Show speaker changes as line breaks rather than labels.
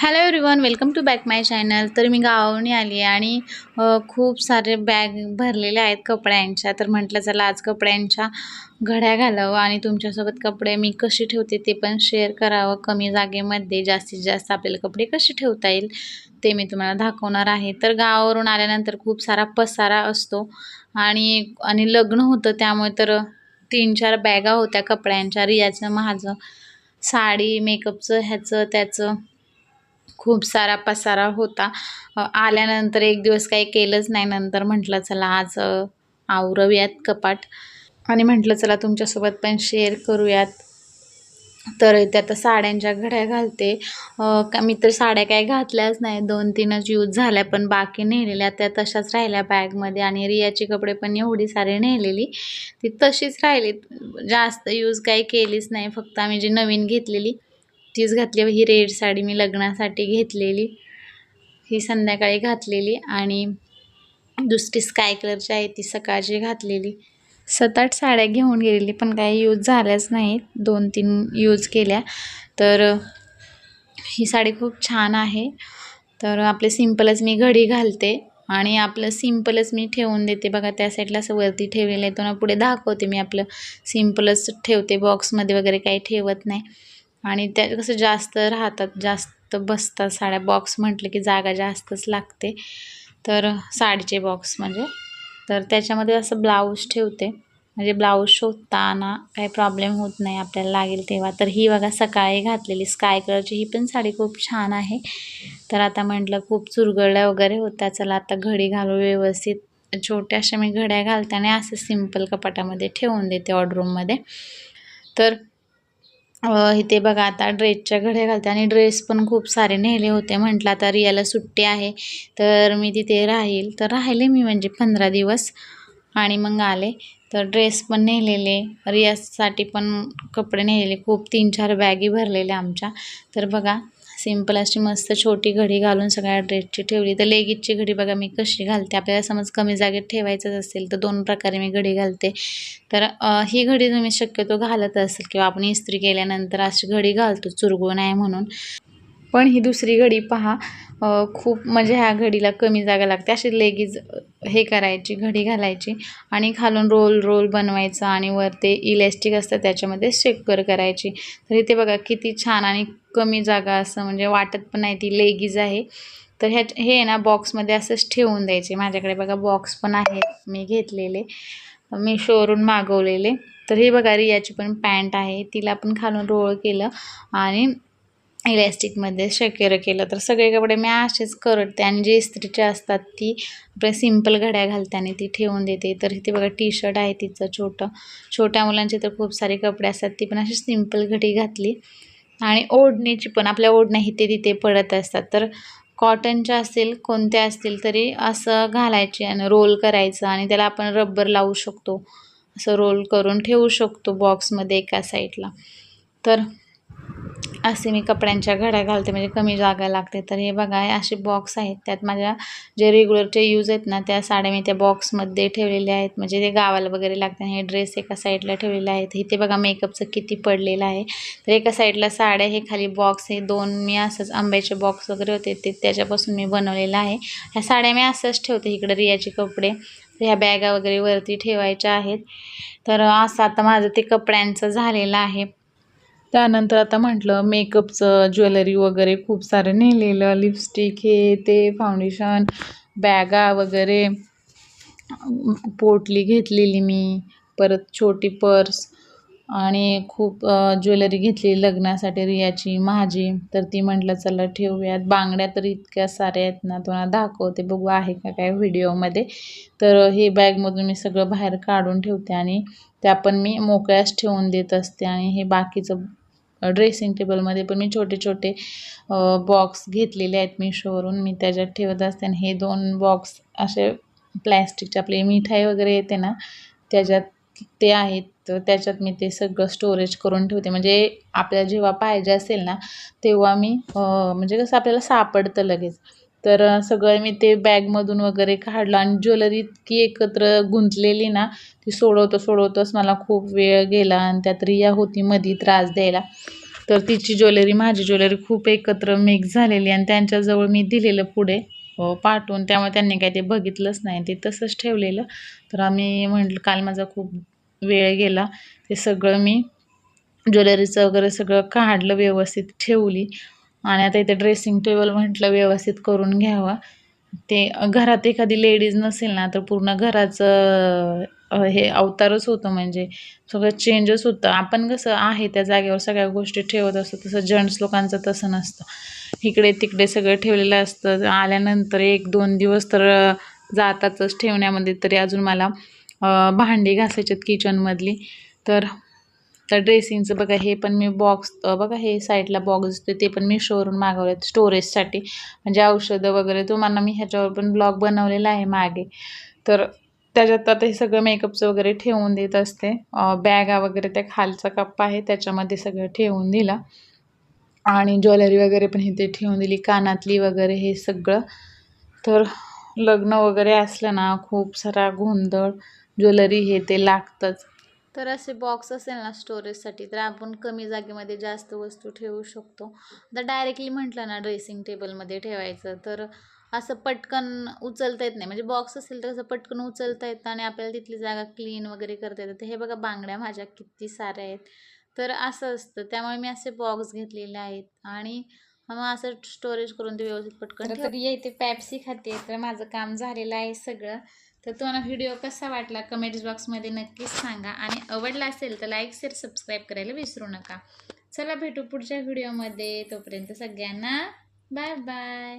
Hello everyone welcome to back my channel तर मी गावावरून आली आहे आणि खूप सारे बॅग भरलेले आहेत कपड्यांच्या. तर म्हटलं चला आज कपड्यांच्या घड्या घालावं आणि तुमच्यासोबत कपडे मी कशी ठेवते ते पण शेअर करावं. कमी जागेमध्ये जास्तीत जास्त आपल्याला कपडे कसे ठेवता येईल ते मी तुम्हाला दाखवणार आहे. तर गावावरून आल्यानंतर खूप सारा पसारा असतो आणि आणि लग्न होतं त्यामुळे तर तीन चार बॅगा होत्या कपड्यांच्या. रियाचं माझं साडी मेकअपचं ह्याचं त्याचं. खूप सारा पसारा होता. आल्यानंतर एक दिवस काही केलंच नाही. नंतर म्हटलं चला आज अ, कपाट. आणि म्हटलं चला तुमच्यासोबत पण शेअर करूयात. तर इथे आता साड्यांच्या घड्या घालते. का मी तर साड्या काही घातल्याच नाही. दोन तीनच यूज झाल्या पण बाकी नेलेल्या त्या तशाच राहिल्या बॅगमध्ये. आणि रियाची कपडे पण एवढी सारे नेलेली ती तशीच राहिली. जास्त यूज काही केलीच नाही. फक्त आम्ही जी नवीन घेतलेली तीच घातली. ही रेड साडी मी लग्नासाठी घेतलेली. ही संध्याकाळी घातलेली आणि दुसरी स्काय कलरची आहे ती सकाळची घातलेली. सात आठ साड्या घेऊन गेलेली पण काही यूज झाल्याच नाहीत. दोन तीन यूज केल्या. तर ही साडी खूप छान आहे. तर आपले सिम्पलच मी घडी घालते आणि आपलं सिम्पलच मी ठेवून देते. बघा त्या साईडला असं वरती ठेवलेलं आहे. तो ना पुढे दाखवते मी आपलं सिम्पलच ठेवते. बॉक्समध्ये वगैरे काही ठेवत नाही. आणि त्या कसं जास्त राहतात जास्त बसतात साड्या. बॉक्स म्हटलं की जागा जास्तच लागते. तर साडीचे बॉक्स म्हणजे. तर त्याच्यामध्ये असं ब्लाऊज ठेवते. म्हणजे ब्लाऊज शोधताना काही प्रॉब्लेम होत नाही आपल्याला लागेल तेव्हा. तर ही बघा सकाळी घातलेली स्काय कलरची ही पण साडी खूप छान आहे. तर आता म्हटलं खूप चुरगळल्या वगैरे होत्या. चला आता घडी घालू व्यवस्थित. छोट्याशा मी घड्या घालते आणि असं सिंपल कपाटामध्ये ठेवून देते ऑर्डरूममध्ये तर इथे बघा आता ड्रेसच्या घड्या घालते आणि ड्रेस पण खूप सारे नेले होते. म्हटलं आता रियाला सुट्टी आहे. तर मी तिथे राहील. तर राहिले मी म्हणजे पंधरा दिवस आणि मग आले. तर ड्रेस पण नेलेले. रियासाठी पण कपडे नेलेले. खूप तीन चार बॅगी भरलेल्या आमच्या. तर बघा सिंपल अशी मस्त छोटी घडी घालून सगळ्या ड्रेसची ठेवली. तर लेगीजची घडी बघा मी कशी घालते. आपल्याला समज कमी जागेत ठेवायचंच असेल तर दोन प्रकारे मी घडी घालते. तर ही घडी तुम्ही शक्यतो घालत असेल किंवा आपण इस्त्री केल्यानंतर अशी घडी घालतो चुरगू नाही म्हणून. पण ही दुसरी घडी पहा. खूप म्हणजे ह्या घडीला कमी जागा लागते. अशी लेगीज हे करायची घडी घालायची आणि खालून रोल रोल बनवायचं आणि वर ते इलॅस्टिक असतं त्याच्यामध्ये शेकर करायची. तर इथे बघा किती छान आणि कमी जागा असं म्हणजे वाटत पण नाही. ती लेगीज आहे. तर ह्या हे आहे ना बॉक्समध्ये असंच ठेवून द्यायचे. माझ्याकडे बघा बॉक्स पण आहेत. मी घेतलेले. मी शोवरून मागवलेले. तर हे बघा रियाची पण पॅन्ट आहे. तिला पण खालून रोळ केलं आणि इलॅस्टिकमध्ये शकेर केलं तर सगळे कपडे मी असेच करते. आणि जे इस्त्रीचे असतात ती आपल्या सिंपल घड्या घालते आणि ती ठेवून देते. तर इथे बघा टी शर्ट आहे तिचं छोटं. छोट्या मुलांचे तर खूप सारे कपडे असतात. ती पण अशी सिंपल घडी घातली. आणि ओढणीची पण आपल्या ओढण्या इथे तिथे पडत असतात. तर कॉटनच्या असतील कोणत्या असतील तरी असं घालायचे आणि रोल करायचं आणि त्याला आपण रब्बर लावू शकतो. असं रोल करून ठेवू शकतो बॉक्समध्ये एका साईडला तर असे मी कपड्यांच्या घड्या घालते म्हणजे कमी जागा लागते. तर हे बघा हे असे बॉक्स आहेत. त्यात माझ्या जे रेग्युलरचे यूज आहेत ना त्या साड्या मी त्या बॉक्समध्ये ठेवलेल्या आहेत. म्हणजे ते गावाला वगैरे लागते हे ड्रेस एका साईडला ठेवलेले आहेत. इथे बघा मेकअपचं किती पडलेलं आहे. तर एका साईडला साड्या हे खाली बॉक्स हे दोन मी असंच आंब्याचे बॉक्स वगैरे होते ते त्याच्यापासून मी बनवलेलं आहे. ह्या साड्या मी असंच ठेवते इकडं रियाचे कपडे. ह्या बॅगा वगैरे वरती ठेवायच्या आहेत. तर असं आता माझं ते कपड्यांचं झालेलं आहे. त्यानंतर आता म्हटलं मेकअपचं ज्वेलरी वगैरे खूप सारं नेलेलं लिपस्टिक हे ते फाउंडेशन बॅगा वगैरे. पोटली घेतलेली मी परत छोटी पर्स आणि खूप ज्वेलरी घेतली लग्नासाठी रियाची माझी. तर ती म्हटलं चला ठेवूयात. बांगड्या तर इतक्या साऱ्या आहेत ना तुम्हाला दाखवते. बघू आहे का काय व्हिडिओमध्ये. तर हे बॅगमधून मी सगळं बाहेर काढून ठेवते आणि त्या पण मी मोकळ्याच ठेवून देत असते आणि हे बाकीचं ड्रेसिंग टेबलमध्ये पण मी छोटे छोटे बॉक्स घेतलेले आहेत मिशोवरून. मी त्याच्यात ठेवत असते आणि हे दोन बॉक्स असे प्लॅस्टिकचे आपले मिठाई वगैरे येते ना त्याच्यात ते आहेत. तर त्याच्यात मी ते सगळं स्टोरेज करून ठेवते. म्हणजे आपल्याला जेव्हा पाहिजे असेल ना तेव्हा मी म्हणजे कसं आपल्याला सापडतं लगेच. तर सगळं मी ते बॅगमधून वगैरे काढलं आणि ज्वेलरी इतकी एकत्र गुंतलेली ना ती सोडवतं सोडवतंच मला खूप वेळ गेला आणि त्यात रिया होती मधी त्रास द्यायला. तर तिची ज्वेलरी माझी ज्वेलरी खूप एकत्र मिक्स झालेली आणि त्यांच्याजवळ मी दिलेलं पुढे पाठवून. त्यामुळे त्यांनी काही ते बघितलंच नाही ते तसंच ठेवलेलं. तर आम्ही म्हटलं काल माझा खूप वेळ गेला. ते सगळं मी ज्वेलरीचं वगैरे सगळं काढलं व्यवस्थित ठेवली. आणि आता इथे ड्रेसिंग टेबल म्हटलं व्यवस्थित करून घ्यावा. ते घरात एखादी लेडीज नसेल ना तर पूर्ण घराचं हे अवतारच होतं म्हणजे. सगळं चेंजच होतं. आपण कसं आहे त्या जागेवर सगळ्या गोष्टी ठेवत असतो तसं जेंट्स लोकांचं तसं नसतं. इकडे तिकडे सगळं ठेवलेलं असतं. आल्यानंतर एक दोन दिवस तर जातातच ठेवण्यामध्ये. तरी अजून मला भांडी घासायची आहेत किचनमधली तर तर ड्रेसिंगचं बघा हे पण मी बॉक्स बघा हे साईडला बॉक्स असते ते पण मी शोवरून मागवले स्टोरेजसाठी म्हणजे औषधं वगैरे तुम्हाला मी ह्याच्यावर पण ब्लॉग बनवलेला आहे मागे. तर त्याच्यात आता हे सगळं मेकअपचं वगैरे ठेवून देत असते. बॅगा वगैरे त्या खालचा कप्पा आहे त्याच्यामध्ये सगळं ठेवून दिला. आणि ज्वेलरी वगैरे पण इथे ठेवून दिली कानातली वगैरे हे सगळं. तर लग्न वगैरे असलं ना खूप सारा गोंधळ ज्वेलरी हे ते लागतंच. तर असे बॉक्स असेल ना स्टोरेजसाठी तर आपण कमी जागेमध्ये जास्त वस्तू ठेवू शकतो. तर डायरेक्टली म्हटलं ना ड्रेसिंग टेबलमध्ये ठेवायचं तर असं पटकन उचलता येत नाही. म्हणजे बॉक्स असेल तर असं पटकन उचलता येतं आणि आपल्याला तिथली जागा क्लीन वगैरे करता येतं. तर हे बघा बांगड्या माझ्या किती साऱ्या आहेत. तर असं असतं. त्यामुळे मी असे बॉक्स घेतलेले आहेत आणि मग असं स्टोरेज करून ते व्यवस्थित पटकन तर इथे पॅप्सी खाते. तर माझं काम झालेलं आहे सगळं. तर तुम्हाला व्हिडिओ कसा वाटला कमेंट्स बॉक्समध्ये नक्कीच सांगा. आणि आवडला असेल तर लाईक शेअर सबस्क्राईब करायला विसरू नका. चला भेटू पुढच्या व्हिडिओमध्ये तोपर्यंत सगळ्यांना बाय बाय